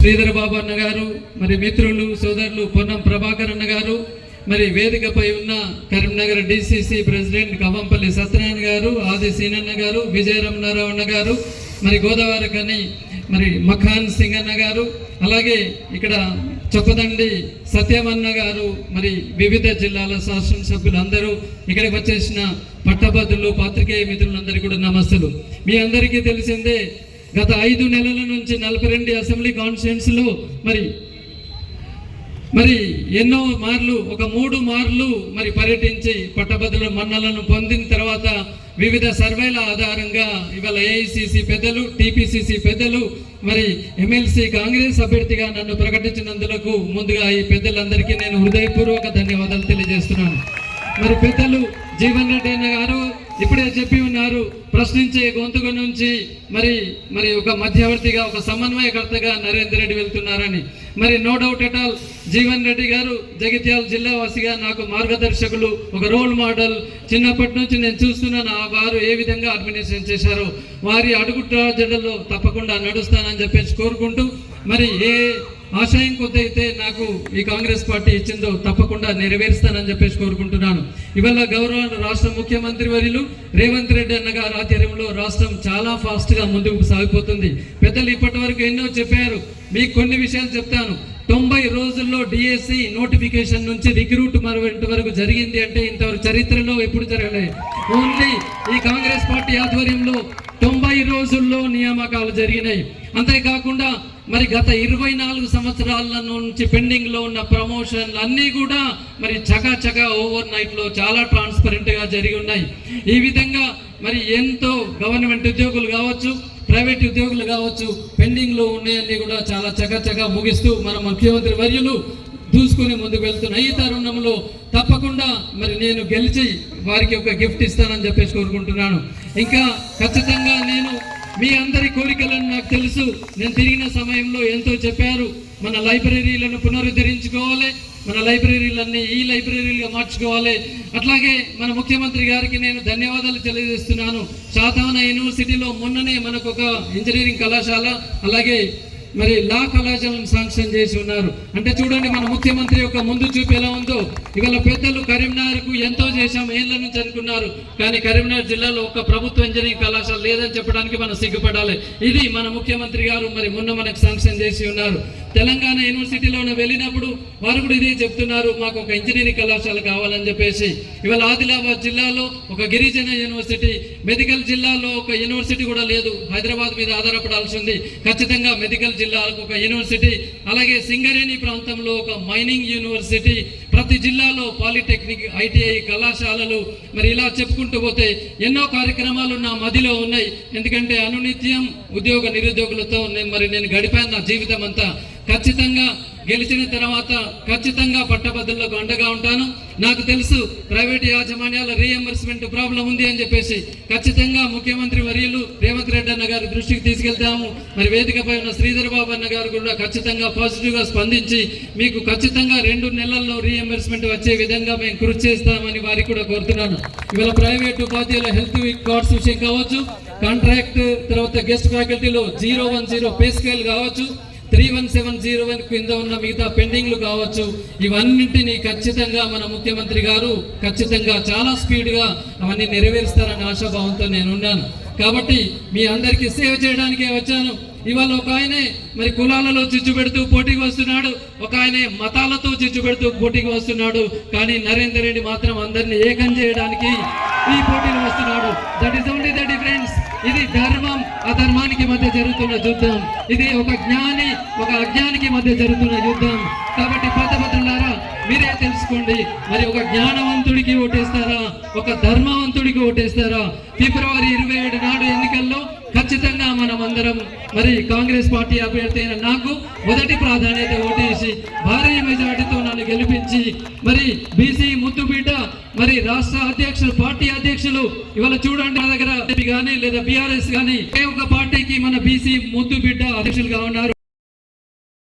శ్రీధర్ బాబు అన్న గారు మరి మిత్రులు సోదరులు పొన్నం ప్రభాకర్ అన్న గారు మరి వేదికపై ఉన్న కరీంనగర్ డిసిసి ప్రెసిడెంట్ కవంపల్లి సత్యనారాయణ గారు ఆది సీనన్న గారు విజయ రమణారావు అన్న గారు మరి గోదావరి కానీ మరి మఖాన్ సింగ్ అన్న గారు అలాగే ఇక్కడ చొప్పదండి సత్యమన్న గారు మరి వివిధ జిల్లాల శాసనసభ్యులు అందరూ ఇక్కడికి వచ్చేసిన పట్టభద్రులు పాత్రికేయ మిత్రులందరికీ కూడా నమస్తులు మీ అందరికీ తెలిసిందే గత ఐదు నెలల నుంచి నలభై రెండు అసెంబ్లీ కాన్స్టిట్యూన్స్ మరి మరి ఎన్నో మార్లు ఒక మూడు మార్లు మరి పర్యటించి పట్టభద్రుల మన్నలను పొందిన తర్వాత వివిధ సర్వేల ఆధారంగా ఇవాళ ఏఐసిసి పెద్దలు టిపిసిసి పెద్దలు మరి ఎమ్మెల్సీ కాంగ్రెస్ అభ్యర్థిగా నన్ను ప్రకటించినందులకు ముందుగా ఈ పెద్దలందరికీ నేను హృదయపూర్వక ధన్యవాదాలు తెలియజేస్తున్నాను. మరి పెద్దలు జీవన్ రెడ్డి అన్న గారు ఇప్పుడే చెప్పి ఉన్నారు ప్రశ్నించే గొంతుక నుంచి మరి మరి ఒక మధ్యవర్తిగా ఒక సమన్వయకర్తగా నరేందర్ రెడ్డి వెళ్తున్నారని. మరి no doubt at all Jeevan Reddy గారు జగిత్యాల జిల్లావాసిగా నాకు మార్గదర్శకులు ఒక రోల్ మోడల్. చిన్నప్పటి నుంచి నేను చూస్తున్నాను ఆ వారు ఏ విధంగా అడ్మినిస్ట్రేషన్ చేశారో. వారి అడుగుట్ట జడల్లో తప్పకుండా నడుస్తానని చెప్పేసి కోరుకుంటూ మరి ఏ ఆశయం కొద్దైతే నాకు ఈ కాంగ్రెస్ పార్టీ ఇచ్చిందో తప్పకుండా నెరవేరుస్తానని చెప్పేసి కోరుకుంటున్నాను. ఇవాళ గౌరవ రాష్ట్ర ముఖ్యమంత్రి వర్యులు రేవంత్ రెడ్డి అన్న గారి ఆధ్వర్యంలో రాష్ట్రం చాలా ఫాస్ట్గా ముందుకు సాగిపోతుంది పెద్దలు ఇప్పటి వరకు ఎన్నో చెప్పారు. మీకు కొన్ని విషయాలు చెప్తాను. తొంభై రోజుల్లో డిఎస్సి నోటిఫికేషన్ నుంచి రిక్రూట్ మరొకటి వరకు జరిగింది అంటే ఇంతవరకు చరిత్రలో ఎప్పుడు జరగలేదు ఓన్లీ ఈ కాంగ్రెస్ పార్టీ ఆధ్వర్యంలో తొంభై రోజుల్లో నియామకాలు జరిగినాయి. అంతేకాకుండా మరి గత ఇరవై నాలుగు సంవత్సరాల నుంచి పెండింగ్లో ఉన్న ప్రమోషన్లు అన్నీ కూడా మరి చకా చకా ఓవర్ నైట్లో చాలా ట్రాన్స్పరెంట్గా జరిగి ఉన్నాయి. ఈ విధంగా మరి ఎంతో గవర్నమెంట్ ఉద్యోగులు కావచ్చు ప్రైవేట్ ఉద్యోగులు కావచ్చు పెండింగ్లో ఉన్నాయన్నీ కూడా చాలా చకచకా ముగిస్తూ మన ముఖ్యమంత్రి వర్యులు దూసుకొని ముందుకు వెళ్తున్న ఈ తరుణంలో తప్పకుండా మరి నేను గెలిచి వారికి ఒక గిఫ్ట్ ఇస్తానని చెప్పేసి కోరుకుంటున్నాను. ఇంకా ఖచ్చితంగా నేను మీ అందరి కోరికలను నాకు తెలుసు. నేను తిరిగిన సమయంలో ఎంతో చెప్పారు. మన లైబ్రరీలను పునరుద్ధరించుకోవాలి. మన లైబ్రరీలన్నీ ఈ లైబ్రరీలుగా మార్చుకోవాలి. అట్లాగే మన ముఖ్యమంత్రి గారికి నేను ధన్యవాదాలు తెలియజేస్తున్నాను. శాతవన యూనివర్సిటీలో మొన్ననే మనకు ఒక ఇంజనీరింగ్ కళాశాల అలాగే మరి లా కళాశాలను శాంక్షన్ చేసి ఉన్నారు. అంటే చూడండి మన ముఖ్యమంత్రి యొక్క ముందు చూపు ఎలా ఉందో. ఇవాళ పెద్దలు కరీంనగర్కు ఎంతో చేశాం ఏళ్ళ నుంచి అనుకున్నారు. కానీ కరీంనగర్ జిల్లాలో ఒక ప్రభుత్వ ఇంజనీరింగ్ కళాశాల లేదని చెప్పడానికి మనం సిగ్గుపడాలి. ఇది మన ముఖ్యమంత్రి గారు మరి మొన్న మనకు శాంక్షన్ చేసి ఉన్నారు. తెలంగాణ యూనివర్సిటీలోనే వెళ్ళినప్పుడు వారు కూడా ఇదే చెప్తున్నారు మాకు ఒక ఇంజనీరింగ్ కళాశాల కావాలని చెప్పేసి. ఇవాళ ఆదిలాబాద్ జిల్లాలో ఒక గిరిజన యూనివర్సిటీ మెడికల్ జిల్లాలో ఒక యూనివర్సిటీ కూడా లేదు. హైదరాబాద్ మీద ఆధారపడాల్సి ఉంది. ఖచ్చితంగా మెడికల్ జిల్లాలకు ఒక యూనివర్సిటీ అలాగే సింగరేణి ప్రాంతంలో ఒక మైనింగ్ యూనివర్సిటీ ప్రతి జిల్లాలో పాలిటెక్నిక్ ఐటీఐ కళాశాలలు మరి ఇలా చెప్పుకుంటూ పోతే ఎన్నో కార్యక్రమాలు నా మదిలో ఉన్నాయి. ఎందుకంటే అనునిత్యం ఉద్యోగ నిరుద్యోగులతో నేను మరి నేను గడిపాను నా జీవితం అంతా ఖచ్చితంగా గెలిచిన తర్వాత ఖచ్చితంగా పట్టభద్రులకు అండగా ఉంటాను. నాకు తెలుసు ప్రైవేట్ యాజమాన్యాల రీఎంబర్స్మెంట్ ప్రాబ్లం ఉంది అని చెప్పేసి. ఖచ్చితంగా ముఖ్యమంత్రి వర్యులు రేవంత్ రెడ్డి అన్న గారి దృష్టికి తీసుకెళ్తాము. మరి వేదికపై ఉన్న శ్రీధర్ బాబు అన్న గారు కూడా ఖచ్చితంగా పాజిటివ్గా స్పందించి మీకు ఖచ్చితంగా రెండు నెలల్లో రీఎంబర్స్మెంట్ వచ్చే విధంగా మేము కృషి చేస్తామని వారికి కూడా కోరుతున్నాను. ఇవాళ ప్రైవేట్ ఉపాధ్యాయుల హెల్త్ కార్డ్స్ విషయం కావచ్చు కాంట్రాక్ట్ తర్వాత guest ఫ్యాకల్టీలో zero one zero pay scale కావచ్చు three one seven zero one కింద ఉన్న మిగతా పెండింగ్లు కావచ్చు. ఇవన్నింటినీ ఖచ్చితంగా మన ముఖ్యమంత్రి గారు ఖచ్చితంగా చాలా స్పీడ్గా అవన్నీ నెరవేరుస్తారని ఆశాభావంతో నేను ఉన్నాను కాబట్టి మీ అందరికీ సేవ చేయడానికే వచ్చాను. ఇవాళ ఒక ఆయనే మరి కులాలలో చిచ్చు పెడుతూ పోటీకి వస్తున్నాడు. ఒక ఆయనే మతాలతో చిచ్చు పెడుతూ పోటీకి వస్తున్నాడు. కానీ నరేందర్ రెడ్డి మాత్రం అందరినీ ఏకం చేయడానికి ఈ పోటీలు వస్తున్నాడు. That is only the difference ఇది ధర్మం. అధర్మానికి మధ్య జరుగుతున్న యుద్ధం. ఇది ఒక జ్ఞాని ఒక అజ్ఞానికి మధ్య జరుగుతున్న యుద్ధం. కాబట్టి పదభద్రులారా మీరే తెలుసుకోండి. మరి ఒక జ్ఞానవంతుడికి ఓటేస్తారా? ఒక ధర్మవంతుడికి ఓటేస్తారా? ఫిబ్రవరి ఇరవై ఏడు నాడు ఎన్నికల్లో ఖచ్చితంగా మనం అందరం మరి కాంగ్రెస్ పార్టీ అభ్యర్థి అయిన నాకు మొదటి ప్రాధాన్యత ఓటేసి భారీ మెజార్టీతో నన్ను గెలిపించి మరి బీసీ ముద్దుబీట మరి రాష్ట్ర అధ్యక్షులు పార్టీ అధ్యక్షులు ఇవాళ చూడండి నా దగ్గర కానీ లేదా బీఆర్ఎస్ కానీ ఒకే ఒక పార్టీకి మన బీసీ ముద్దు బిడ్డ అధ్యక్షులుగా ఉన్నారు.